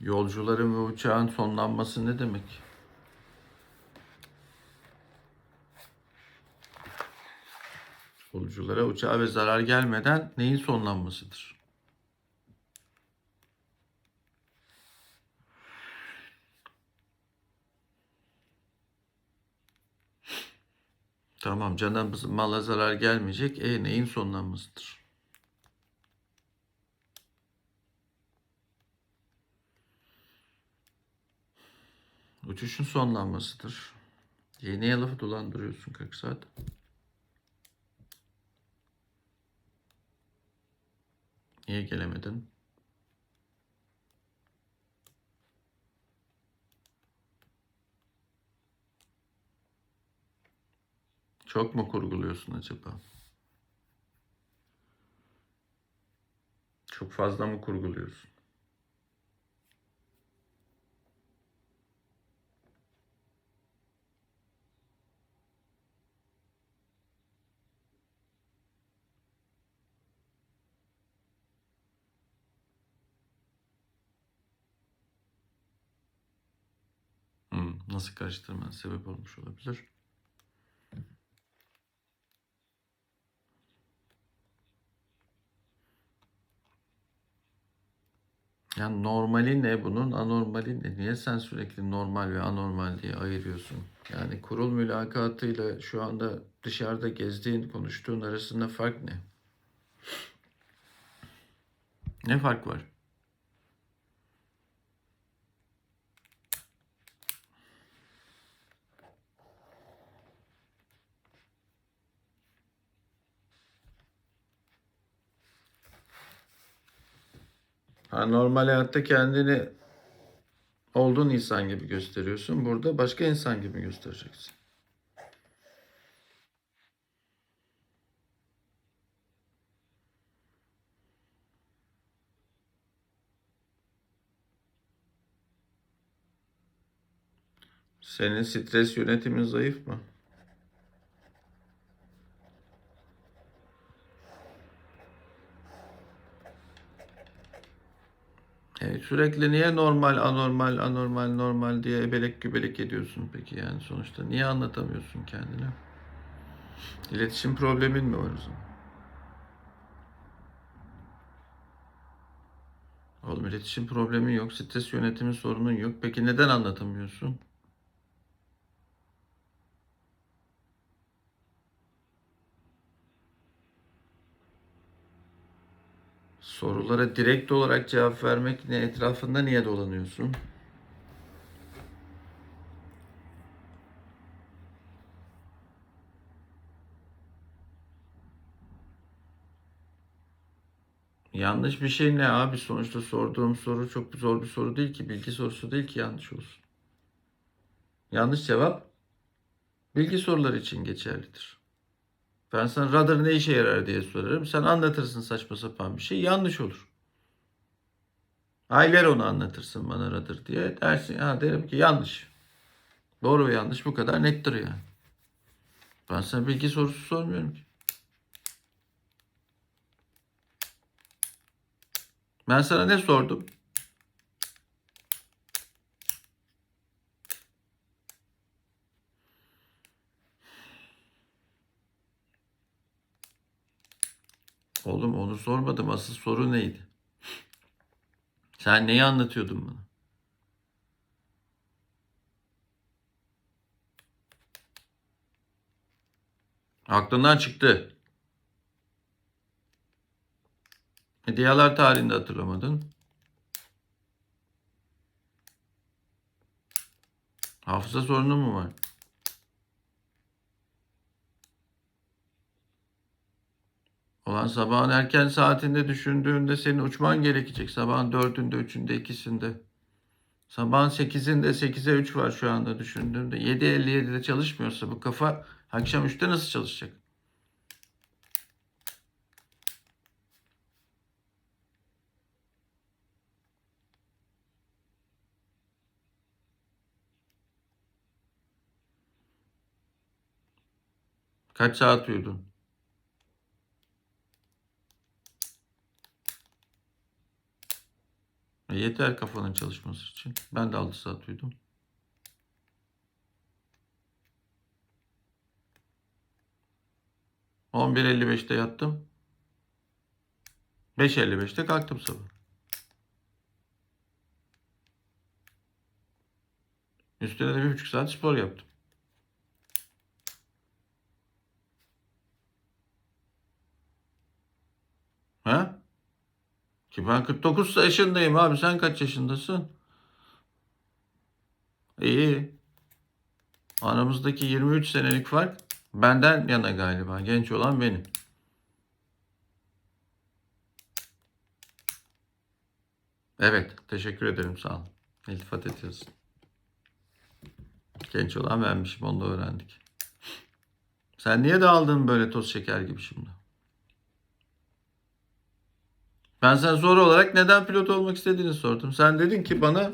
Yolcuların ve uçağın sonlanması ne demek? Yolculara uçağa ve zarar gelmeden neyin sonlanmasıdır? Tamam canımız mala zarar gelmeyecek. E neyin sonlanmasıdır? Uçuşun sonlanmasıdır. Yeni lafı dolandırıyorsun 40 saat. Niye gelemedin? Çok mu kurguluyorsun acaba? Çok fazla mı kurguluyorsun? Hmm, nasıl karıştırman sebep olmuş olabilir? Yani normali ne bunun, anormali ne? Niye sen sürekli normal ve anormal diye ayırıyorsun? Yani kurul mülakatıyla şu anda dışarıda gezdiğin, konuştuğun arasında fark ne? Ne fark var? Ha, normal hayatta kendini olduğun insan gibi gösteriyorsun. Burada başka insan gibi göstereceksin. Senin stres yönetimin zayıf mı? E, sürekli niye normal, anormal, anormal, normal diye ebelek gübelek ediyorsun peki yani sonuçta? Niye anlatamıyorsun kendini? İletişim problemin mi var o zaman? Oğlum iletişim problemin yok, stres yönetimi sorunun yok. Peki neden anlatamıyorsun? Sorulara direkt olarak cevap vermek ne etrafında niye dolanıyorsun? Yanlış bir şey ne abi? Sonuçta sorduğum soru çok zor bir soru değil ki. Bilgi sorusu değil ki yanlış olsun. Yanlış cevap bilgi soruları için geçerlidir. Ben sana radar ne işe yarar diye sorarım. Sen anlatırsın saçma sapan bir şey. Yanlış olur. Ay ver onu anlatırsın bana radar diye. Dersin ha derim ki yanlış. Doğru ve yanlış bu kadar nettir yani. Ben sana bilgi sorusu sormuyorum ki. Ben sana ne sordum? Oğlum onu sormadım. Asıl soru neydi? Sen neyi anlatıyordun bana? Aklından çıktı. Hediyeler tarihinde hatırlamadın. Hafıza sorunu mu var? Olan sabahın erken saatinde düşündüğünde senin uçman gerekecek. Sabahın dördünde, üçünde, ikisinde. Sabahın sekizinde, sekize üç var şu anda düşündüğümde. 7.57'de çalışmıyorsa bu kafa akşam üçte nasıl çalışacak? Kaç saat uyudun? Yeter kafanın çalışması için. Ben de 6 saat uyudum. ...11.55'te yattım. 5.55'te kalktım sabah. Üstüne de bir buçuk saat spor yaptım. Ha? Ki ben 49 yaşındayım abi. Sen kaç yaşındasın? İyi. Aramızdaki 23 senelik fark benden yana galiba. Genç olan benim. Evet. Teşekkür ederim. Sağ ol. İltifat ediyorsun. Genç olan benmişim. Onu da öğrendik. Sen niye dağıldın böyle toz şeker gibi şimdi? Ben sana soru olarak neden pilot olmak istediğini sordum. Sen dedin ki bana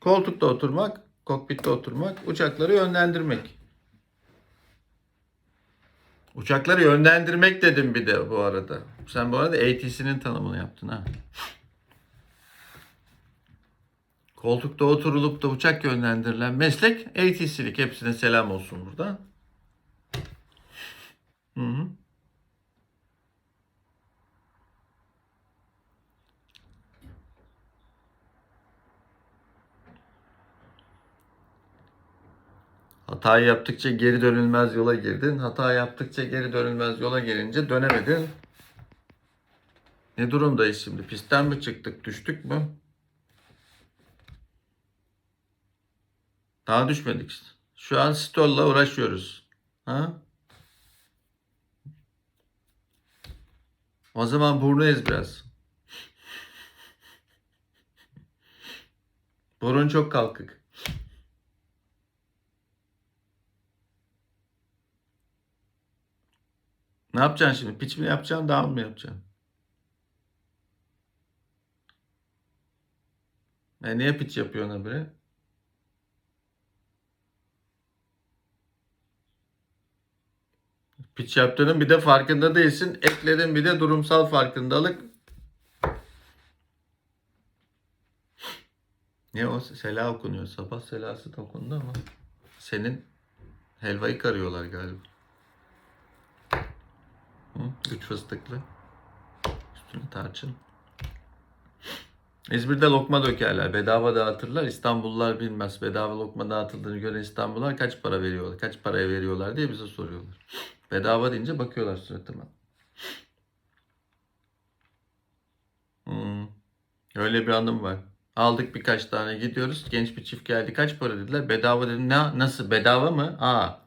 koltukta oturmak, kokpitte oturmak, uçakları yönlendirmek. Uçakları yönlendirmek dedim bir de bu arada. Sen bu arada ATC'nin tanımını yaptın ha. Koltukta oturulup da uçak yönlendirilen meslek ATC'lik. Hepsine selam olsun burada. Hı hı. Hata yaptıkça geri dönülmez yola girdin. Hata yaptıkça geri dönülmez yola gelince dönemedin. Ne durumdayız şimdi? Pistten mi çıktık? Düştük mü? Daha düşmedik. Şu an stolla uğraşıyoruz. Ha? O zaman burnu ez biraz. Burun çok kalkık. Ne yapacaksın şimdi? Piç mi yapacaksın, down mı yapacaksın? E niye piç yapıyorsun habire? Piç yaptığının bir de farkında değilsin. Ekledin bir de durumsal farkındalık. Ne o? Sela okunuyor. Sabah selası da okundu ama senin helvayı karıyorlar galiba. Hı? Üç fıstıklı. Üstüne tarçın. İzmir'de lokma dökerler. Bedava dağıtırlar. İstanbullular bilmez. Bedava lokma dağıtıldığını gören İstanbullular kaç para veriyorlar? Kaç paraya veriyorlar diye bize soruyorlar. Bedava deyince bakıyorlar suratıma. Hmm. Öyle bir anım var. Aldık birkaç tane gidiyoruz. Genç bir çift geldi. Kaç para dediler? Bedava dedim. Ne, nasıl? Bedava mı? Aa.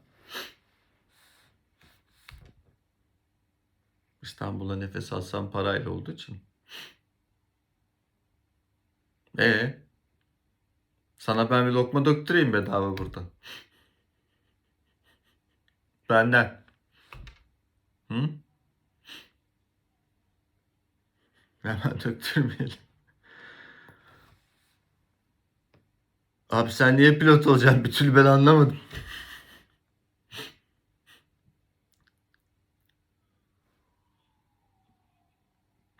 İstanbul'a nefes alsam parayla olduğu için. E sana ben bir lokma döktüreyim bedava burada. Benden. Hı? Hemen döktürmeyelim. Abi sen niye pilot olacaksın? Bir türlü ben anlamadım.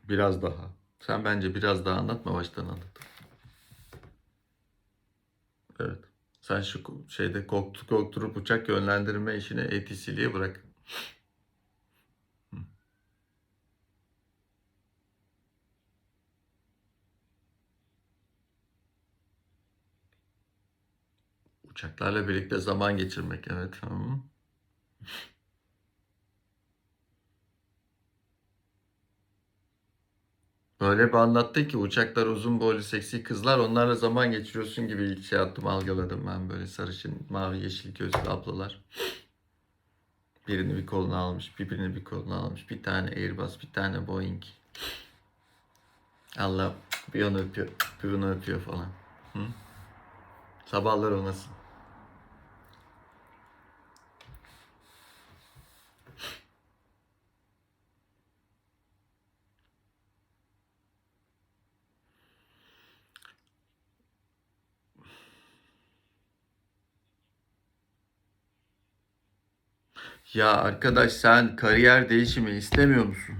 Biraz daha. Sen bence biraz daha anlatma baştan anlat. Evet. Sen şu şeyde koktu kokturup uçak yönlendirme işini ATC'liğe bırak. Uçaklarla birlikte zaman geçirmek evet. Hı. Öyle bir anlattı ki uçaklar uzun boylu seksi kızlar onlarla zaman geçiriyorsun gibi şey attım algıladım ben böyle sarışın mavi yeşil gözlü ablalar. Birini bir koluna almış, birbirini bir koluna almış. Bir tane Airbus, bir tane Boeing. Allah bir onu öpüyor, bir bunu öpüyor falan. Hı? Sabahlar o Ya arkadaş sen kariyer değişimi istemiyor musun?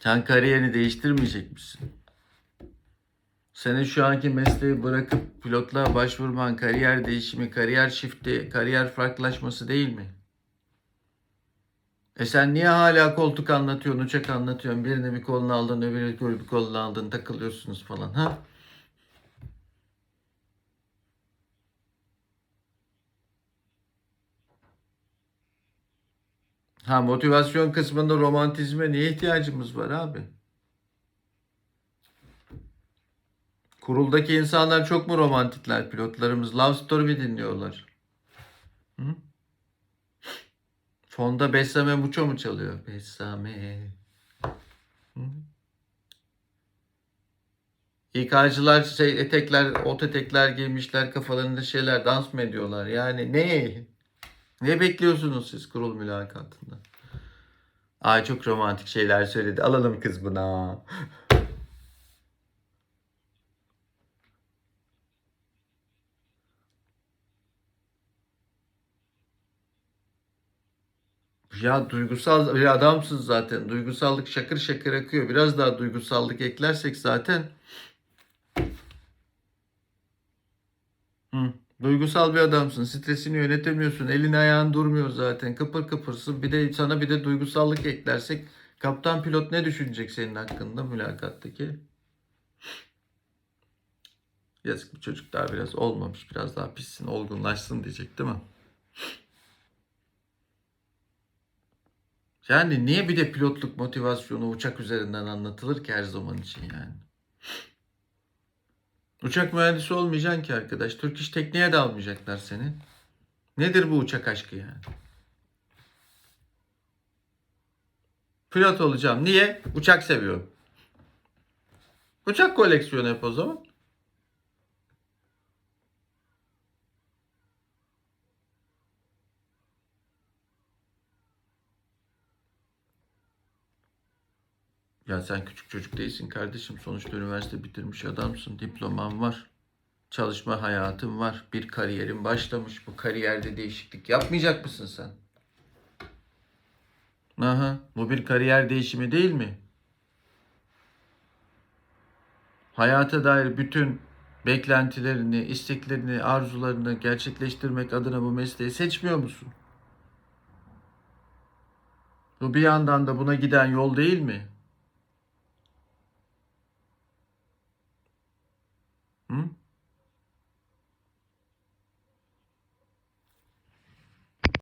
Sen kariyerini değiştirmeyecek misin? Senin şu anki mesleği bırakıp pilotluğa başvurman kariyer değişimi, kariyer shifti, kariyer farklılaşması değil mi? E sen niye hala koltuk anlatıyorsun, uçak anlatıyorsun, birini bir koluna aldın, öbürünü bir koluna aldın, takılıyorsunuz falan ha? Ha motivasyon kısmında romantizme niye ihtiyacımız var abi? Kuruldaki insanlar çok mu romantikler pilotlarımız? Love story mi dinliyorlar? Hı? Fonda Besame Mucho mu çalıyor? Besame. Hı? İK'cılar şey, etekler, ot etekler giymişler, kafalarında şeyler, dans mı ediyorlar? Yani ne? Ne bekliyorsunuz siz kurul mülakatında? Ay çok romantik şeyler söyledi. Alalım kız buna. Ya duygusal bir adamsın zaten. Duygusallık şakır şakır akıyor. Biraz daha duygusallık eklersek zaten. Duygusal bir adamsın. Stresini yönetemiyorsun. Elin ayağın durmuyor zaten. Kıpır kıpırsın. Bir de sana bir de duygusallık eklersek kaptan pilot ne düşünecek senin hakkında mülakattaki? Yazık bu çocuk daha biraz olmamış. Biraz daha pişsin, olgunlaşsın diyecek değil mi? Yani niye bir de pilotluk motivasyonu uçak üzerinden anlatılır ki her zaman için yani? Uçak mühendisi olmayacaksın ki arkadaş. Türk İş Tekniğe de almayacaklar seni. Nedir bu uçak aşkı yani? Pilot olacağım. Niye? Uçak seviyorum. Uçak koleksiyonu yap o zaman. Ya sen küçük çocuk değilsin kardeşim. Sonuçta üniversite bitirmiş adamsın. Diploman var. Çalışma hayatın var. Bir kariyerin başlamış. Bu kariyerde değişiklik yapmayacak mısın sen? Aha, bu bir kariyer değişimi değil mi? Hayata dair bütün beklentilerini, isteklerini, arzularını gerçekleştirmek adına bu mesleği seçmiyor musun? Bu bir yandan da buna giden yol değil mi?